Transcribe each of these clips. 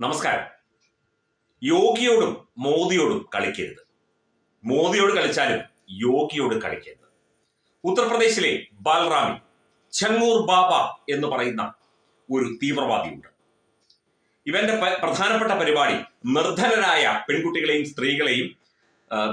നമസ്കാരം. യോഗിയോടും മോദിയോടും കളിക്കരുത്. മോദിയോട് കളിച്ചാലും യോഗിയോട് കളിക്കരുത്. ഉത്തർപ്രദേശിലെ ബാൽറാമിൽ ചങ്ങൂർ ബാബ എന്ന് പറയുന്ന ഒരു തീവ്രവാദിയുണ്ട്. ഇവന്റെ പ്രധാനപ്പെട്ട പരിപാടി നിർധനരായ പെൺകുട്ടികളെയും സ്ത്രീകളെയും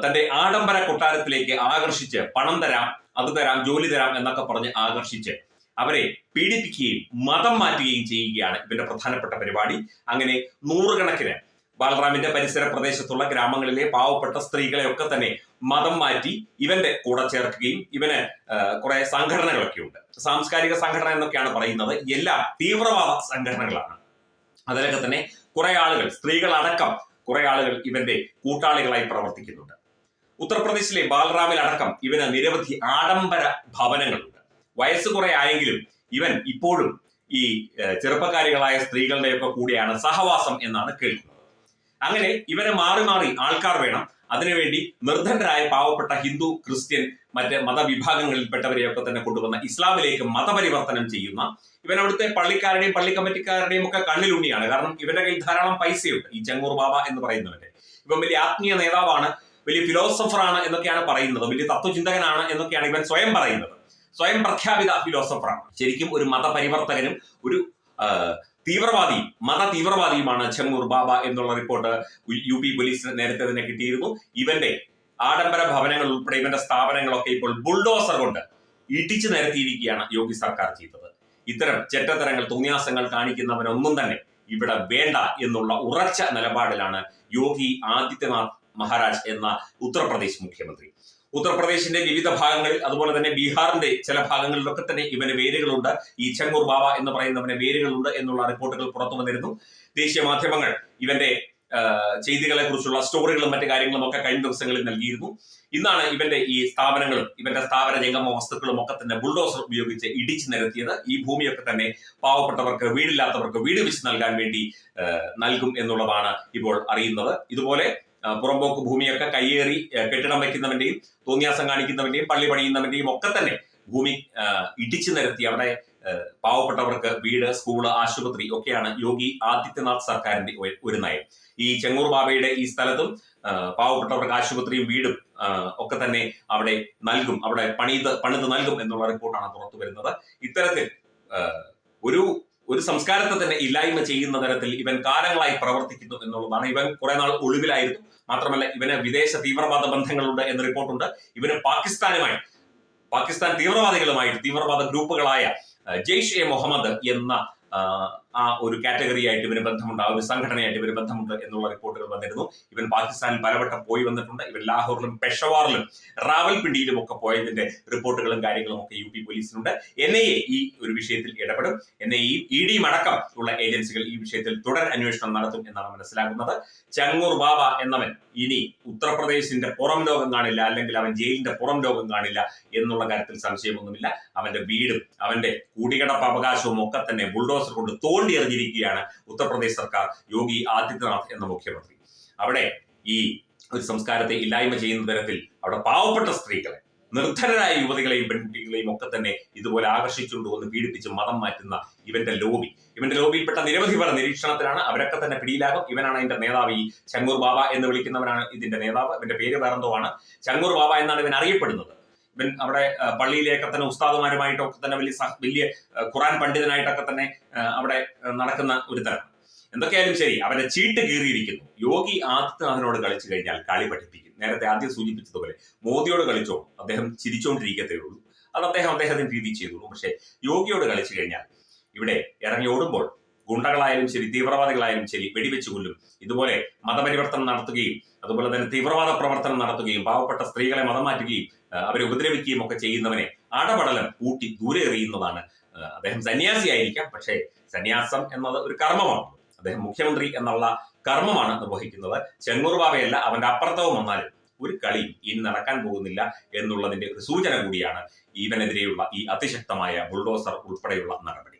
തന്റെ ആഡംബര കൊട്ടാരത്തിലേക്ക് ആകർഷിച്ച് പണം തരാം അത് തരാം ജോലി തരാം എന്നൊക്കെ പറഞ്ഞ് ആകർഷിച്ച് അവരെ പീഡിപ്പിക്കുകയും മതം മാറ്റുകയും ചെയ്യുകയാണ് ഇവന്റെ പ്രധാനപ്പെട്ട പരിപാടി. അങ്ങനെ നൂറുകണക്കിന് ബാലറാമിന്റെ പരിസര പ്രദേശത്തുള്ള ഗ്രാമങ്ങളിലെ പാവപ്പെട്ട സ്ത്രീകളെയൊക്കെ തന്നെ മതം മാറ്റി ഇവന്റെ കൂടെ ചേർക്കുകയും ഇവന് കുറെ സംഘടനകളൊക്കെ ഉണ്ട്. സാംസ്കാരിക സംഘടന എന്നൊക്കെയാണ് പറയുന്നത്. എല്ലാം തീവ്രവാദ സംഘടനകളാണ്. അതിലൊക്കെ തന്നെ കുറെ ആളുകൾ സ്ത്രീകളടക്കം കുറെ ആളുകൾ ഇവന്റെ കൂട്ടാളികളായി പ്രവർത്തിക്കുന്നുണ്ട്. ഉത്തർപ്രദേശിലെ ബാലറാമിൽ അടക്കം ഇവന് നിരവധി ആഡംബര ഭവനങ്ങളുണ്ട്. വയസ്സ് കുറെ ആയെങ്കിലും ഇവൻ ഇപ്പോഴും ഈ ചെറുപ്പക്കാരികളായ സ്ത്രീകളുടെയൊക്കെ കൂടിയാണ് സഹവാസം എന്നാണ് കേൾക്കുന്നത്. അങ്ങനെ ഇവനെ മാറി മാറി ആൾക്കാർ വേണം. അതിനുവേണ്ടി നിർദ്ധനരായ പാവപ്പെട്ട ഹിന്ദു ക്രിസ്ത്യൻ മറ്റ് മതവിഭാഗങ്ങളിൽപ്പെട്ടവരെയൊക്കെ തന്നെ കൊണ്ടുവന്ന ഇസ്ലാമിലേക്ക് മതപരിവർത്തനം ചെയ്യുന്ന ഇവൻ അവിടുത്തെ പള്ളിക്കാരുടെയും പള്ളി കമ്മിറ്റിക്കാരുടെയും ഒക്കെ കണ്ണിലുണ്ണിയാണ്. കാരണം ഇവന്റെ കയ്യിൽ ധാരാളം പൈസയുണ്ട്. ഈ ചെങ്ങൂർ ബാബ എന്ന് പറയുന്നവന്റെ ഇവൻ വലിയ ആത്മീയ നേതാവാണ് വലിയ ഫിലോസഫറാണ് എന്നൊക്കെയാണ് പറയുന്നത്. വലിയ തത്വചിന്തകനാണ് എന്നൊക്കെയാണ് ഇവൻ സ്വയം പറയുന്നത്. സ്വയം പ്രഖ്യാപിത ഫിലോസഫറാണ് ശരിക്കും ഒരു മതപരിവർത്തകനും ഒരു തീവ്രവാദി മത തീവ്രവാദിയുമാണ് ചെങ്ങൂർ ബാബ എന്നുള്ള റിപ്പോർട്ട് യു പി പോലീസിന് നേരത്തെ തന്നെ കിട്ടിയിരുന്നു. ഇവന്റെ ആഡംബര ഭവനങ്ങൾ ഉൾപ്പെടെ ഇവന്റെ സ്ഥാപനങ്ങളൊക്കെ ഇപ്പോൾ ബുൾഡോസർ കൊണ്ട് ഇടിച്ചു നിരത്തിയിരിക്കുകയാണ് യോഗി സർക്കാർ ചെയ്തത്. ഇത്തരം ചെറ്റത്തരങ്ങൾ തോന്നിയാസങ്ങൾ കാണിക്കുന്നവനൊന്നും തന്നെ ഇവിടെ വേണ്ട എന്നുള്ള ഉറച്ച നിലപാടിലാണ് യോഗി ആദിത്യനാഥ് മഹാരാജ് എന്ന ഉത്തർപ്രദേശ് മുഖ്യമന്ത്രി. ഉത്തർപ്രദേശിന്റെ വിവിധ ഭാഗങ്ങളിൽ അതുപോലെ തന്നെ ബീഹാറിന്റെ ചില ഭാഗങ്ങളിലൊക്കെ തന്നെ ഇവന് വേരുകളുണ്ട്. ഈ ചെങ്ങൂർ ബാബ എന്ന് പറയുന്നവന് വേരുകളുണ്ട് എന്നുള്ള റിപ്പോർട്ടുകൾ പുറത്തു വന്നിരുന്നു. ദേശീയ മാധ്യമങ്ങൾ ഇവന്റെ ചെയ്തികളെ കുറിച്ചുള്ള സ്റ്റോറികളും മറ്റു കാര്യങ്ങളും ഒക്കെ കഴിഞ്ഞ ദിവസങ്ങളിൽ നൽകിയിരുന്നു. ഇന്നാണ് ഇവന്റെ ഈ സ്ഥാപനങ്ങളും ഇവന്റെ സ്ഥാപന ജംഗമ വസ്തുക്കളും ഒക്കെ തന്നെ ബുൾഡോസർ ഉപയോഗിച്ച് ഇടിച്ചു നിരത്തിയത്. ഈ ഭൂമിയൊക്കെ തന്നെ പാവപ്പെട്ടവർക്ക് വീടില്ലാത്തവർക്ക് വീട് വെച്ച് നൽകാൻ വേണ്ടി നൽകും എന്നുള്ളതാണ് ഇപ്പോൾ അറിയുന്നത്. ഇതുപോലെ പുറമ്പോക്ക് ഭൂമിയൊക്കെ കയ്യേറി കെട്ടിടം വയ്ക്കുന്നവന്റെയും തോന്നിയാസം കാണിക്കുന്നവന്റെയും പള്ളി പണിയുന്നവന്റെയും ഒക്കെ തന്നെ ഭൂമി ഇടിച്ചു നിരത്തി അവിടെ പാവപ്പെട്ടവർക്ക് വീട് സ്കൂൾ ആശുപത്രി ഒക്കെയാണ് യോഗി ആദിത്യനാഥ് സർക്കാരിന്റെ ഒരു നയം. ഈ ചെങ്ങൂർ ബാബയുടെ ഈ സ്ഥലത്തും പാവപ്പെട്ടവർക്ക് ആശുപത്രിയും വീടും ഒക്കെ തന്നെ അവിടെ നൽകും. അവിടെ പണിത് പണിത് നൽകും എന്നുള്ള റിപ്പോർട്ടാണ് പുറത്തു വരുന്നത്. ഇത്തരത്തിൽ ഒരു ഒരു സംസ്കാരത്തെ തന്നെ ഇല്ലായ്മ ചെയ്യുന്ന തരത്തിൽ ഇവൻ കാലങ്ങളായി പ്രവർത്തിക്കുന്നു എന്നുള്ളതാണ്. ഇവൻ കുറെ നാൾ ഒളിവിലായിരുന്നു. മാത്രമല്ല ഇവന് വിദേശ തീവ്രവാദ ബന്ധങ്ങളുണ്ട് എന്ന് റിപ്പോർട്ടുണ്ട്. ഇവന് പാകിസ്ഥാനുമായി പാകിസ്ഥാൻ തീവ്രവാദികളുമായിട്ട് തീവ്രവാദ ഗ്രൂപ്പുകളായ ജെയ്ഷ് എ മുഹമ്മദ് എന്ന ആ, ഒരു കാറ്റഗറി ആയിട്ട് ഇവന് ബന്ധമുണ്ട് ആ ഒരു സംഘടനയായിട്ട് ഇവന് ബന്ധമുണ്ട് എന്നുള്ള റിപ്പോർട്ടുകൾ വന്നിരുന്നു. ഇവൻ പാകിസ്ഥാനിൽ പലവട്ടം പോയി വന്നിട്ടുണ്ട്. ഇവൻ ലാഹോറിലും പെഷവാറിലും റാവൽപിണ്ടിയിലും ഒക്കെ പോയതിന്റെ റിപ്പോർട്ടുകളും കാര്യങ്ങളും ഒക്കെ യു പി പോലീസിനുണ്ട്. എൻ ഐ എ ഈ ഒരു വിഷയത്തിൽ ഇടപെടും. എൻ ഐ എയും ഇ ഡിയും അടക്കം ഉള്ള ഏജൻസികൾ ഈ വിഷയത്തിൽ തുടർ അന്വേഷണം നടത്തും എന്നാണ് മനസ്സിലാക്കുന്നത് ചങ്ങൂർ ബാബ എന്നവൻ ഇനി ഉത്തർപ്രദേശിന്റെ പുറം ലോകം കാണില്ല അല്ലെങ്കിൽ അവൻ ജയിലിന്റെ പുറം ലോകം കാണില്ല എന്നുള്ള കാര്യത്തിൽ സംശയമൊന്നുമില്ല. അവന്റെ വീടും അവന്റെ കൂടികിടപ്പ് അവകാശവും ഒക്കെ തന്നെ ബുൾഡോസർ കൊണ്ട് തോണ്ടി എറിഞ്ഞിരിക്കുകയാണ് ഉത്തർപ്രദേശ് സർക്കാർ യോഗി ആദിത്യനാഥ് എന്ന മുഖ്യമന്ത്രി. അവിടെ ഈ ഒരു സംസ്കാരത്തെ ഇല്ലായ്മ ചെയ്യുന്ന തരത്തിൽ അവിടെ പാവപ്പെട്ട സ്ത്രീകളെ നിർധനരായ യുവതികളെയും പെൺകുട്ടികളെയും ഒക്കെ തന്നെ ഇതുപോലെ ആകർഷിച്ചുകൊണ്ട് ഒന്ന് പീഡിപ്പിച്ച് മതം മാറ്റുന്ന ഇവന്റെ ലോബി ഇവന്റെ ലോബിയിൽപ്പെട്ട നിരവധി പേർ നിരീക്ഷണത്തിലാണ്. അവരൊക്കെ തന്നെ പിടിയിലാകും. ഇവനാണ് അതിന്റെ നേതാവ് ഈ ചങ്ങൂർ ബാബ എന്ന് വിളിക്കുന്നവനാണ് ഇതിന്റെ നേതാവ്. ഇവന്റെ പേര് വേറെന്തോ ആണ്. ചങ്ങൂർ ബാബ എന്നാണ് ഇവൻ അറിയപ്പെടുന്നത്. അവിടെ ആ, പള്ളിയിലേക്ക് തന്നെ ഉസ്താദുമാരുമായിട്ടൊക്കെ തന്നെ വലിയ വലിയ ഖുറാൻ പണ്ഡിതനായിട്ടൊക്കെ തന്നെ അവിടെ നടക്കുന്ന ഒരു തരം. എന്തൊക്കെയായാലും ശരി അവന്റെ ചീട്ട് കീറിയിരിക്കുന്നു. യോഗി ആദിത്യനാഥിനോട് കളിച്ചു കഴിഞ്ഞാൽ കളി പഠിപ്പിക്കും. നേരത്തെ ആദ്യം സൂചിപ്പിച്ചതുപോലെ മോദിയോട് കളിച്ചോ അദ്ദേഹം ചിരിച്ചോണ്ടിരിക്കത്തേ ഉള്ളൂ. അത് അദ്ദേഹം അദ്ദേഹത്തിന്റെ രീതി ചെയ്തുള്ളൂ. പക്ഷേ യോഗിയോട് കളിച്ചു കഴിഞ്ഞാൽ ഇവിടെ ഇറങ്ങി ഓടുമ്പോൾ ഗുണ്ടകളായാലും ശരി തീവ്രവാദികളായാലും ശരി വെടിവെച്ച് കൊല്ലും. ഇതുപോലെ മതപരിവർത്തനം നടത്തുകയും അതുപോലെ തന്നെ തീവ്രവാദ പ്രവർത്തനം നടത്തുകയും പാവപ്പെട്ട സ്ത്രീകളെ മതം മാറ്റുകയും അവരെ ഉപദ്രവിക്കുകയും ഒക്കെ ചെയ്യുന്നവനെ അടപടലം കൂട്ടി ദൂരെ എറിയുന്നതാണ്. അദ്ദേഹം സന്യാസിയായിരിക്കാം പക്ഷേ സന്യാസം എന്നത് ഒരു കർമ്മമാണ്. അദ്ദേഹം മുഖ്യമന്ത്രി എന്നുള്ള കർമ്മമാണ് നിർവഹിക്കുന്നത്. ചെങ്ങൂർ ബാബയല്ല അവന്റെ അപ്പുറത്തവും വന്നാലും ഒരു കളി ഇനി നടക്കാൻ പോകുന്നില്ല എന്നുള്ളതിന്റെ ഒരു സൂചന കൂടിയാണ് ഇവനെതിരെയുള്ള ഈ അതിശക്തമായ ബുൾഡോസർ ഉൾപ്പെടെയുള്ള നടപടി.